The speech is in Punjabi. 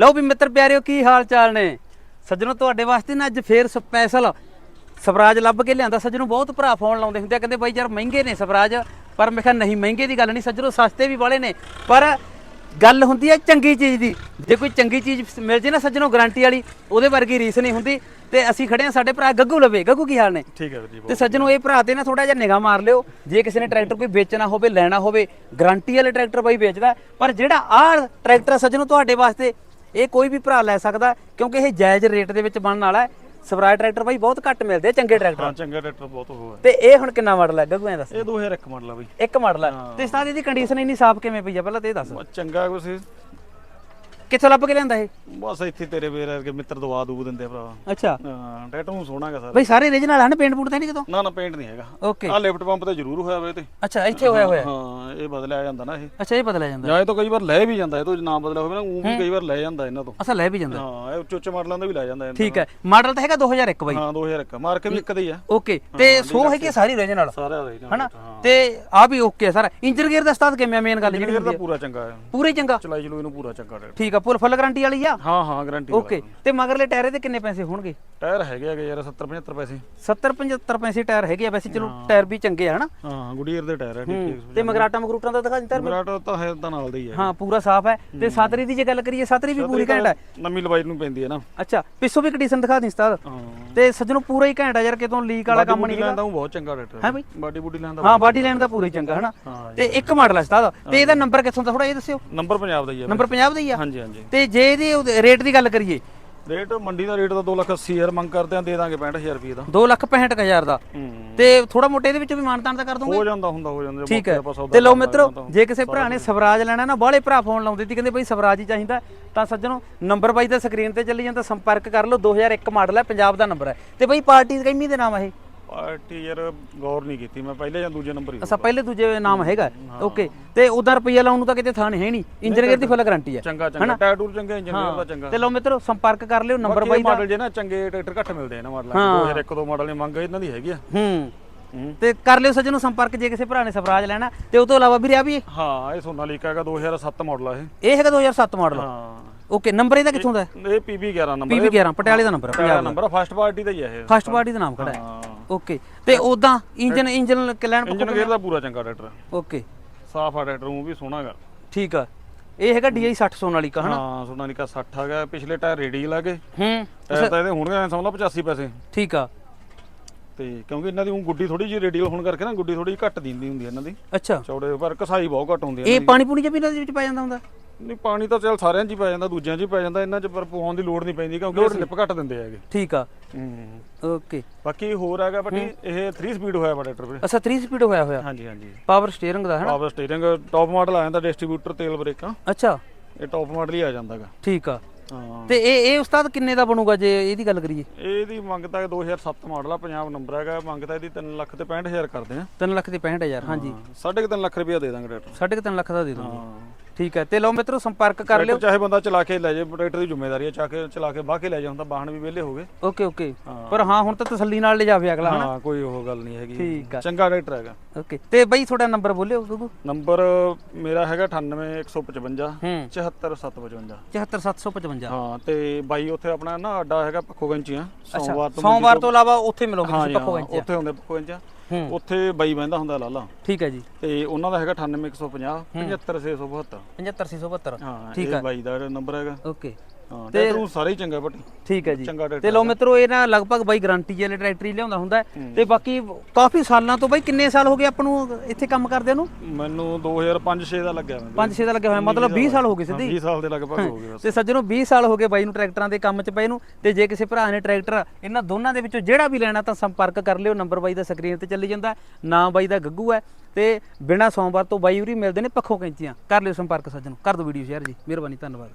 ਲਓ ਵੀ ਮਿੱਤਰ ਪਿਆਰਿਓ ਕੀ ਹਾਲ ਚਾਲ ਨੇ? ਸੱਜਣੋ ਤੁਹਾਡੇ ਵਾਸਤੇ ਨਾ ਅੱਜ ਫੇਰ ਸਪੈਸ਼ਲ ਸਵਰਾਜ ਲੱਭ ਕੇ ਲਿਆਂਦਾ। ਸੱਜਣੋ ਬਹੁਤ ਭਰਾ ਫੋਨ ਲਾਉਂਦੇ ਹੁੰਦੇ ਆ ਕਹਿੰਦੇ ਬਾਈ ਯਾਰ ਮਹਿੰਗੇ ਨੇ ਸਵਰਾਜ। ਪਰ ਮੈਂ ਕਿਹਾ ਨਹੀਂ ਮਹਿੰਗੇ ਦੀ ਗੱਲ ਨਹੀਂ ਸੱਜਣੋ ਸਸਤੇ ਵੀ ਵਾਲੇ ਨੇ। ਪਰ ਗੱਲ ਹੁੰਦੀ ਹੈ ਚੰਗੀ ਚੀਜ਼ ਦੀ। ਜੇ ਕੋਈ ਚੰਗੀ ਚੀਜ਼ ਮਿਲ ਜੇ ਨਾ ਸੱਜਣੋ ਗਾਰੰਟੀ ਵਾਲੀ ਉਹਦੇ ਵਰਗੀ ਰੀਸ ਨਹੀਂ ਹੁੰਦੀ। ਤੇ ਅਸੀਂ ਖੜੇ ਆ ਸਾਡੇ ਭਰਾ ਗੱਗੂ ਲਵੇ। ਗੱਗੂ ਕੀ ਹਾਲ ਨੇ? ਠੀਕ ਹੈ ਜੀ ਤੇ ਸੱਜਣੋ ਇਹ ਭਰਾ ਤੇ ਨਾ ਥੋੜਾ ਜਿਹਾ ਨਿਗਾਹ ਮਾਰ ਲਿਓ। ਜੇ ਕਿਸੇ ਨੇ ਟਰੈਕਟਰ ਕੋਈ ਵੇਚਣਾ ਹੋਵੇ ਲੈਣਾ ਹੋਵੇ ਗਾਰੰਟੀ ਵਾਲੇ ਟਰੈਕਟਰ ਬਾਈ ਵੇਚਦਾ। ਪਰ ਜਿਹੜਾ ਆਹ ਟਰੈਕਟਰ ਸੱਜਣੋ ਤੁਹਾਡੇ ਵਾਸਤੇ ਇਹ ਕੋਈ ਵੀ ਭਰਾ ਲੈ ਸਕਦਾ ਕਿਉਂਕਿ ਇਹ ਜਾਇਜ਼ ਰੇਟ ਦੇ ਵਿੱਚ ਬਣਨ ਵਾਲਾ ਹੈ। ਸਵਰਾਜ ਟਰੈਕਟਰ ਬਾਈ ਬਹੁਤ ਘੱਟ ਮਿਲਦੇ ਆ ਚੰਗੇ ਟਰੈਕਟਰ। ਹਾਂ ਚੰਗਾ ਟਰੈਕਟਰ ਬਹੁਤ ਉਹ ਹੈ। ਤੇ ਇਹ ਹੁਣ ਕਿੰਨਾ ਮਾਡਲ ਹੈ? ਗੱਗੂ ਐ ਦੱਸ। ਇਹ 2001 ਮਾਡਲ ਆ ਬਈ। ਇੱਕ ਮਾਡਲ ਹੈ। ਤੇ ਸਤਾਦ ਇਹਦੀ ਕੰਡੀਸ਼ਨ ਇੰਨੀ ਸਾਫ਼ ਕਿਵੇਂ ਪਈ ਆ? ਪਹਿਲਾਂ ਤੇ ਇਹ ਦੱਸ। ਚੰਗਾ ਕੁਛ। ਕਿੱਥੋਂ ਲੱਭ ਕੇ ਲਿਆਂਦਾ ਇਹ? ਬਸ ਇੱਥੇ ਤੇਰੇ ਵੀਰ ਵਰਗੇ ਮਿੱਤਰ ਦਵਾ ਦੂ ਦਿੰਦੇ ਆ ਭਰਾ। ਅੱਛਾ। ਹਾਂ ਨੂੰ ਸੋਹਣਾ ਹੈਗਾ ਸਰ। ਬਾਈ ਸਾਰੇ ਰੀਜਨਲ ਹਨ ਪੇਂਟ ਪੂਟ ਤਾਂ ਨਹੀਂ ਕਿਤੋਂ? ਨਾ ਨਾ ਪੇਂਟ ਨਹੀਂ ਹੈਗਾ। ਓਕੇ। ਆ ਲਿਫਟ ਪੰਪ ਤੇ ਜ਼ਰੂਰ ਹੋਇਆ ਵੇ ਤੇ। ਅੱਛਾ ਇੱਥੇ ਹੋਇਆ ਹੋਇਆ। ਹਾਂ ਇਹ ਬਦਲਿਆ ਜਾਂਦਾ ਨਾ ਇਹ। ਅੱਛਾ ਇਹ ਬਦਲਿਆ ਜਾਂਦਾ। ਜਾਂ ਇਹ ਤਾਂ ਕਈ ਵਾਰ ਲੈ ਵੀ ਜਾਂਦਾ ਇਹ ਤੋਂ ਜੇ ਨਾ ਬਦਲਿਆ ਹੋਵੇ ਨਾ ਉਹ ਵੀ ਕਈ ਵਾਰ ਲੈ ਜਾਂਦਾ ਇਹਨਾਂ ਤੋਂ। ਅਸਾ ਲੈ ਵੀ ਜਾਂਦਾ। ਹਾਂ ਇਹ ਉੱਚ ਉੱਚ ਮਾਡਲਾਂ ਦਾ ਵੀ ਲੈ ਜਾਂਦਾ ਇਹਨਾਂ ਠੀਕ ਹੈ। ਮਾਡਲ ਤਾਂ ਹੈਗਾ 2001 ਬਾਈ। ਹਾਂ 2001 ਮਾਰਕ ਵੀ ਇੱਕ ਦਾ ਹੀ ਆ। ਓਕੇ ਤੇ ਸੋ ਹੈਗੀ ਆ ਸਾਰੀ ਰੀਜਨਲ ਸਾਰਿਆਂ ਦਾ ਹੀ ਹਨਾ? ਤੇ ਆ ਵੀ ਓਕੇ ਆ ਸਾਰਾ। ਇੰਜਨ ਗੇਅਰ ਦਾ ਸਤਾਦ ਕਿਵੇਂ ਮੇਨ ਗੱਲ ਜਿਹੜੀ ਇਹ ਤਾਂ ਹੁੰਦੀ ਆ ਪੂਰਾ ਚੰਗਾ ਹੈ ਪੂਰੇ ਚੰਗਾ? ਚਲਾਈ ਚਲੂ ਇਹਨੂੰ ਪੂਰਾ ਚੰਗਾ ਟਰੈਕਟਰ ਠੀਕ ਆ ਫੁੱਲ ਫੁੱਲ ਗਾਰੰਟੀ ਵਾਲੀ ਆ? ਹਾਂ ਹਾਂ ਗਾਰੰਟੀ ਓਕੇ ਤੇ ਮਗਰਲੇ ਟਾਇਰ ਦੇ ਕਿੰਨੇ ਪੈਸੇ ਹੋਣਗੇ? ਟਾਇਰ ਹੈਗੇ ਹੈਗੇ ਯਾਰ 70 75 ਪੈਸੇ। 70 75 ਪੈਸੇ ਟਾਇਰ ਹੈਗੇ ਆ ਵੈਸੇ ਚਲੋ ਟਾਇਰ ਵੀ ਚੰਗੇ ਆ ਹਨਾ? ਹਾਂ ਗੁਡੀਅਰ ਦੇ ਟਾਇਰ ਹੈ ਠੀਕ ਤੇ ਮਗਰਾਟਾ ਮਗਰੂਟਾਂ ਦਾ ਦਿਖਾ ਦਿੱਤਾ ਮਰਾਟ ਤਾਂ ਹੈ ਤਾਂ ਨਾਲ ਦਾ ਹੀ ਹੈ। ਹਾਂ ਪੂਰਾ ਸਾਫ਼ ਹੈ। ਤੇ ਸਾਤਰੀ ਦੀ ਜੇ ਗੱਲ ਕਰੀਏ ਸਾਤਰੀ ਵੀ ਪੂਰੀ ਘੈਂਟ ਹੈ ਨਵੀਂ ਲਵਾਈ ਨੂੰ ਪੈਂਦੀ ਹੈ ਨਾ। ਅੱਛਾ ਪਿੱਛੋਂ ਵੀ ਕੰਡੀਸ਼ਨ ਦਿਖਾ ਦੀ ਸਤਾਦ ਹਾਂ। ਤੇ ਸੱਜਣੋਂ ਪੂਰਾ ਹੀ ਘੈਂਟ ਆ ਯਾਰ ਕਿਤੋਂ ਲੀਕ ਵਾਲਾ ਕੰਮ ਨਹੀਂ ਉਹ ਬਹੁਤ ਚੰਗਾ ਟਰੈਕਟਰ ਹੈ ਬਈ? ਬਾਡੀ ਬੂਡੀ ਲੈਂਦਾ ਹਾਂ ਬਾਡੀ ਲਾਈਨ ਦਾ ਪੂਰਾ ਹੀ ਚੰਗਾ ਹਨਾ? ਤੇ ਇੱਕ ਮਾਡਲ ਹੈ ਸਤਾਦ ਤੇ ਇਹਦਾ ਨੰਬਰ ਕਿੱਥੋਂ ਦਾ ਥੋੜਾ ਇਹ ਦੱਸਿਓ। ਨੰਬਰ ਪੰਜਾਬ ਦਾ ਹੀ ਹੈ ਨੰਬਰ 50 ਦਾ ਹੀ ਆ? ਹਾਂਜੀ। ਹਾਂਜੀ। ਤੇ ਜੇ ਇਹਦੇ ਰੇਟ ਦੀ ਗੱਲ ਕਰੀਏ। ਰੇਟ ਮੰਡੀ ਦਾ ਰੇਟ ਤਾਂ 2 ਲੱਖ 80 ਹਜ਼ਾਰ ਮੰਗ ਕਰਦੇ ਆ ਦੇ ਦਾਂਗੇ 65000 ਰੁਪਏ ਦਾ। 2 ਲੱਖ 65000 ਦਾ। ਤੇ ਥੋੜਾ ਮੋਟੇ ਇਹਦੇ ਵਿੱਚੋਂ ਵੀ ਮਾਨਤਾਨ ਦਾ ਕਰ ਦੋਗੇ? ਹੋ ਜਾਂਦਾ ਹੁੰਦਾ ਹੋ ਜਾਂਦਾ। ਠੀਕ ਹੈ। ਤੇ ਲਓ ਮਿੱਤਰੋ। ਜੇ ਕਿਸੇ ਭਰਾ ਨੇ ਸਵਰਾਜ ਲੈਣਾ ਨਾ ਬਾਹਲੇ ਭਰਾ ਫੋਨ ਲਾਉਂਦੇ ਸੀ ਕਹਿੰਦੇ ਬਈ ਸਵਰਾਜ ਹੀ ਚਾਹੀਦਾ। ਤਾਂ ਸੱਜਣੋ ਨੰਬਰ ਬਾਈ ਦਾ ਸਕਰੀਨ ਤੇ ਚੱਲੀ ਜਾਂਦਾ ਸੰਪਰਕ ਕਰ ਲਓ 2001 ਮਾਡਲ ਹੈ ਪੰਜਾਬ ਦਾ ਨੰਬਰ ਹੈ। ਤੇ ਬਈ ਪਾਰਟੀ ਕਹਿੰਦੀ ਦੇ ਨਾਮ ਹੈ ਇਹ? ਪਾਰਟੀ ਯਾਰ ਗੌਰ ਨਹੀਂ ਕੀਤੀ ਮੈਂ ਪਹਿਲੇ ਜਾਂ ਦੂਜੇ ਨੰਬਰ ਹੀ ਅਸਾ ਪਹਿਲੇ ਦੂਜੇ ਨਾਮ ਹੈਗਾ? ਓਕੇ ਤੇ ਉਧਰ ਰੁਪਈਆ ਲਾਉਣ ਨੂੰ ਤਾਂ ਕਿਤੇ ਥਾਂ ਹੈ ਨਹੀਂ। ਇੰਜਨ ਗੇਅਰ ਦੀ ਫੁੱਲ ਗਾਰੰਟੀ ਹੈ। ਚੰਗਾ ਚੰਗਾ। ਟਾਇਰ ਟੂਰ ਚੰਗੇ ਇੰਜਨ ਦਾ ਚੰਗਾ। ਤੇ ਲਓ ਮਿੱਤਰੋ ਸੰਪਰਕ ਕਰ ਲਿਓ ਨੰਬਰ ਬਾਈ ਦਾ। ਮਾਡਲ ਜੇ ਨਾ ਚੰਗੇ ਟਰੈਕਟਰ ਘੱਟ ਮਿਲਦੇ ਆ ਨਾ ਮਾਡਲਾਂ 2001 ਦੋ ਮਾਡਲ ਦੀ ਮੰਗ ਇਹਨਾਂ ਦੀ ਹੈਗੀ ਆ। ਹੂੰ। ਤੇ ਕਰ ਲਿਓ ਸੱਜਣੋ ਸੰਪਰਕ ਜੇ ਕਿਸੇ ਭਰਾ ਨੇ ਸਵਰਾਜ ਲੈਣਾ। ਤੇ ਉਹ ਤੋਂ ਇਲਾਵਾ ਵੀਰੇ ਆ ਵੀ ਹਾਂ ਇਹ ਸੋਨਾਲੀਕਾ ਹੈਗਾ 2007 ਮਾਡਲ ਆ ਇਹ। ਇਹ ਹੈਗਾ 2007 ਮਾਡਲ ਹਾਂ। ਓਕੇ ਨੰਬਰ ਇਹਦਾ ਕਿੱਥੋਂ ਦਾ ਇਹ PB 11 ਨੰਬਰ। PV 11 ਪਟਿਆਲੇ ਦਾ number Punjab number first party ਦਾ ਹੀ ਹੈ ਇਹ। ਫਸਟ ਪਾਰਟੀ ਦਾ ਨਾਮ ਖੜਾ ਹਾਂ। ਓਕੇ। ਤੇ ਉਦਾਂ engine engine clean engine gear ਦਾ ਪੂਰਾ ਚੰਗਾ ਟਰੈਕਟਰ ਓਕੇ। ਸਾਫ਼ ਆ ਟਰੈਕਟਰ ਉਹ ਵੀ ਸੋਹਣਾ ਹੈਗਾ। ਠੀਕ ਆ। ਇਹ ਹੈਗਾ DI 60 ਸੋਨਾਲੀਕਾ ਹਨਾ? ਹਾਂ ਸੋਨਾਲੀਕਾ 60 ਹੈਗਾ ਪਿਛਲੇ ਟਾਇਰ ਰੇਡੀ ਲਾ ਕੇ। ਹੂੰ। ਟਾਇਰ ਤਾਂ ਇਹਦੇ ਹੋਣਗੇ ਸਮਝ ਲਾ 85 ਪੈਸੇ। ਠੀਕ ਆ। ਤੇ ਕਿਉਂਕਿ ਇਹਨਾਂ ਦੀ ਊਂ ਗੁੱਡੀ ਥੋੜੀ ਜਿਹੀ ਰੇਡੀਅਲ ਹੋਣ ਕਰਕੇ ਨਾ ਗੁੱਡੀ ਥੋੜੀ ਘੱਟ ਦਿੰਦੀ ਹੁੰਦੀ ਇਹਨਾਂ ਦੀ। ਅੱਛਾ। ਚੌੜੇ ਪਰ ਕਸਾਈ ਬਹੁਤ ਘੱਟ ਹੁੰਦੀ ਹੈ ਇਹ ਪਾਣੀ ਪੂਣੀ ਚ ਵੀ ਇਹਨਾਂ ਦੇ ਵਿੱਚ ਪੈ ਜਾਂਦਾ ਹੁੰਦਾ? ਨਹੀਂ ਪਾਣੀ ਤਾਂ ਚੱਲ ਸਾਰਿਆਂ 'ਚ ਹੀ ਪੈ ਜਾਂਦਾ ਦੂਜਿਆਂ 'ਚ ਹੀ ਪੈ ਜਾਂਦਾ ਇਹਨਾਂ 'ਚ ਪਰ ਪਵਾਉਣ ਦੀ ਲੋੜ ਨਹੀਂ ਪੈਂਦੀ ਕਿਉਂਕਿ ਸਲਿੱਪ ਘੱਟ ਦਿੰਦੇ ਹੈਗੇ। ਠੀਕ ਆ। ਹੂੰ। ਓਕੇ। ਬਾਕੀ ਹੋਰ ਹੈਗਾ ਬੱਟੀ ਇਹ 3 ਸਪੀਡ ਹੋਇਆ ਵਾ ਟਰੈਕਟਰ ਵੀਰੇ। ਅੱਛਾ 3 ਸਪੀਡ ਹੋਇਆ ਹੋਇਆ? ਹਾਂਜੀ ਹਾਂਜੀ। ਪਾਵਰ ਸਟੀਅਰਿੰਗ ਦਾ ਹਨਾ? ਪਾਵਰ ਸਟੀਅਰਿੰਗ ਟੌਪ ਮਾਡਲ ਆ ਜਾਂਦਾ ਡਿਸਟ੍ਰੀਬਿਊਟਰ ਤੇਲ ਬ੍ਰੇਕਾਂ ਅੱਛਾ। ਇਹ ਟੌਪ ਮਾਡਲ ਹੀ ਆ ਜਾਂਦਾਗਾ ਠੀਕ ਆ। ਹਾਂ। ਤੇ ਇਹ ਇਹ ਉਸਤਾਦ ਕਿੰਨੇ ਦਾ ਬਣੂਗਾ ਜੇ ਇਹਦੀ ਗੱਲ ਕਰੀਏ? ਇਹਦੀ ਮੰਗ ਤਾਂ 2007 ਮਾਡਲ ਆ ਪੰਜਾਬ ਨੰਬਰ ਹੈਗਾ ਮੰਗ ਤਾਂ ਇਹਦੀ 3 ਲੱਖ ਤੇ 65000 ਕਰਦੇ ਆ। 3 ਲੱਖ ਦੇ 65000 ਹਾਂਜੀ। ਸਾਢੇ ਕੁ ਤਿੰਨ ਲੱਖ ਰੁਪਇਆ ਦੇ ਦਾਂਗੇ ਕੁ ਤਿੰਨ ਲੱਖ ਦਾ ਦੇ ਦੂੰਗਾ। ਹਾਂ। ਠੀਕ ਹੈ। ਤੇ ਲਓ ਮਿੱਤਰੋ ਸੰਪਰਕ ਕਰ ਲਿਓ। ਚਾਹੇ ਬੰਦਾ ਚਲਾ ਕੇ ਲੈ ਜਾਏ ਟਰੈਕਟਰ ਦੀ ਜ਼ਿੰਮੇਵਾਰੀ ਹੈ ਚਾ ਕੇ ਚਲਾ ਕੇ ਬਾਹ ਕੇ ਲੈ ਜਾ ਹੁੰਦਾ ਵਾਹਣ ਵੀ ਵਿਹਲੇ ਹੋ ਗਏ। Okay okay. ਪਰ ਹਾਂ ਹੁਣ ਤਾਂ ਤਸੱਲੀ ਨਾਲ ਲੈ ਜਾਵੇ ਅਗਲਾ ਹਾਂ ਕੋਈ ਉਹ ਗੱਲ ਨਹੀਂ ਹੈਗੀ। ਠੀਕ ਆ। ਚੰਗਾ ਟਰੈਕਟਰ ਹੈਗਾ। ਓਕੇ। ਤੇ ਬਈ ਤੁਹਾਡਾ ਨੰਬਰ ਬੋਲਿਓ ਗੁੱਗੂ ਨੰਬਰ ਮੇਰਾ ਹੈਗਾ 98155 ਹੂੰ। 74755 74755 ਹਾਂ ਤੇ ਬਾਈ ਉੱਥੇ ਆਪਣਾ ਨਾ ਅੱਡਾ ਹੈਗਾ ਪੱਖੋ ਗੰਚੀਆਂ ਸੋਮਵਾਰ ਤੋਂ ਸੋਮਵਾਰ ਤੋਂ ਇਲਾਵਾ ਉੱਥੇ ਮਿਲੋਗੇ ਹਾਂ ਤੁਸੀਂ ਜੀ, ਪੱਖੋ ਹਾਂ, ਉੱਥੇ ਹੁੰਦੇ ਪੱਖੋ ਗੰਚੀਆਂ ਹੂੰ ਉੱਥੇ ਬਾਈ ਬਹਿੰਦਾ ਹੁੰਦਾ ਲਾਲਾ। ਠੀਕ ਹੈ ਜੀ। ਤੇ ਉਹਨਾਂ ਦਾ ਹੈਗਾ 98150 75672 75672 ਹਾਂ। ਠੀਕ ਇਹ ਬਾਈ ਦਾ ਨੰਬਰ ਹੈਗਾ। ਓਕੇ। ਹਾਂ ਤੇ ਤੂੰ ਸਾਰੇ ਹੀ ਚੰਗਾ ਬਟ ਠੀਕ ਹੈ ਜੀ। ਚੰਗਾ ਟਰੈਕਟਰ ਤੇ ਲਓ ਮਿੱਤਰੋ ਇਹ ਨਾ ਲਗਭਗ ਬਾਈ ਗਾਰੰਟੀ ਵਾਲੇ ਟਰੈਕਟਰ ਹੀ ਲਿਆਉਂਦਾ ਹੁੰਦਾ। ਤੇ ਬਾਕੀ ਕਾਫੀ ਸਾਲਾਂ ਤੋਂ ਬਾਈ ਕਿੰਨੇ ਸਾਲ ਹੋ ਗਏ ਆਪਾਂ ਨੂੰ ਇੱਥੇ ਕੰਮ ਕਰਦਿਆਂ ਨੂੰ? ਮੈਨੂੰ 2005-6 ਦਾ ਲੱਗਿਆ ਮੈਨੂੰ। 5-6 ਦਾ ਲੱਗਿਆ ਹੋਇਆ। ਮਤਲਬ 20 ਸਾਲ ਹੋ ਗਏ ਸਿੱਧੀ। 20 ਸਾਲ ਦੇ ਲਗਭਗ ਹੋ। ਗਏ ਬਸ। ਤੇ ਸੱਜਣੋ 20 ਸਾਲ ਹੋ ਗਏ ਬਾਈ ਨੂੰ ਟਰੈਕਟਰਾਂ ਦੇ ਕੰਮ 'ਚ ਪਏ ਨੂੰ। ਤੇ ਜੇ ਕਿਸੇ ਭਰਾ ਨੇ ਟਰੈਕਟਰ ਇਹਨਾਂ ਦੋਨਾਂ ਦੇ ਵਿੱਚੋਂ ਜਿਹੜਾ ਵੀ ਲੈਣਾ ਤਾਂ ਸੰਪਰਕ ਕਰ ਲਿਓ। ਨੰਬਰ ਬਾਈ ਦਾ ਸਕਰੀਨ ਤੇ ਚੱਲੀ ਜਾਂਦਾ। ਨਾਮ ਬਾਈ ਦਾ ਗੱਗੂ ਹੈ। ਤੇ ਬਿਨਾ ਸੋਮਵਾਰ ਤੋਂ ਬਾਈ ਉਰੀ ਮਿਲਦੇ ਨੇ ਪੱਖੋਂ ਕੈਂਚੀਆਂ। ਕਰ ਲਿਓ ਸੰਪਰਕ ਸੱਜਣੋ। ਕਰ ਦਿਓ ਵੀਡੀਓ ਸ਼ੇਅਰ ਜੀ। ਮਿਹਰਬਾਨੀ ਧੰਨਵਾਦ।